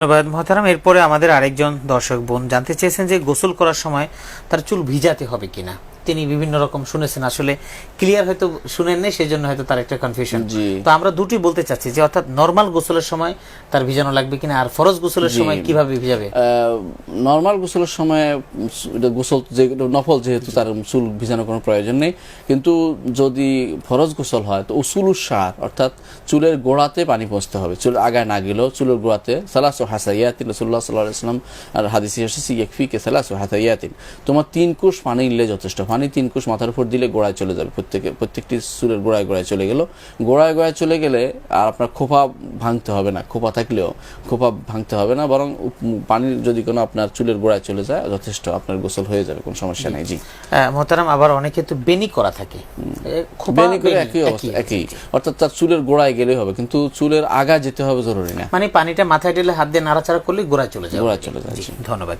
ধন্যবাদ মহতারাম। এরপরে আমাদের আরেকজন দর্শক বোন জানতে চেয়েছেন যে গোসল করার সময় তার চুল ভিজাতে হবে কিনা। তিনি বিভিন্ন রকম শুনেছেন। আসলে ক্লিয়ার হয়তো শুনেন নেই সেই জন্য হয়তো তার একটা কনফিউশন তো আমরা দুটি বলতে চাচ্ছি যে অর্থাৎ নর্মাল গোসলের সময় তার ভিজানো লাগবে কিনা আর ফরজ গোসলের সময় কীভাবে ভিজাবে? নর্মাল গোসলের সময় গোসল যে নফল যেহেতু তার চুল ভিজানোর কোনো প্রয়োজন নেই। কিন্তু যদি ফরজ গোসল হয় তো উসুলুর সার অর্থাৎ চুলের গোড়াতে পানি পৌঁছতে হবে। চুল আগায় না গেলেও চুলের গোড়াতে সালাসু হাসাইয়াতিন রসুল্লাহ সাল্লাহ ইসলাম আর হাদিসি ইয়কফিকে সালাসু হাসাইয়াতিন। তোমার তিন কোষ পানি নিলে যথেষ্ট। পানি তিন কোষ মাথার উপর দিলে গোড়ায় চলে যাবে। প্রত্যেকে প্রত্যেকটি চুলের গোড়ায় গোড়ায় চলে গেল। গোড়ায় গোড়ায় চলে গেলে আর আপনার খোপা ভাঙতে হবে না। খোপা থাকলেও খোপা ভাঙতে হবে না বরং পানির যদি কোনো আপনার চুলের গোড়ায় চলে যায় যথেষ্ট আপনার গোসল হয়ে যাবে কোনো সমস্যা নেই। জি। মহতারাম আবার অনেকে তো বেনি করা থাকে। বেনি করে একই অবস্থা একই। অর্থাৎ তার চুলের গোড়ায় গেলেই হবে কিন্তু চুলের আগা যেতে হবে জরুরি না। মানে পানিটা মাথায় ঢেলে হাত দিয়ে নাড়াচাড়া করলে গোড়ায় চলে যায় গোড়ায় চলে যায়। ধন্যবাদ।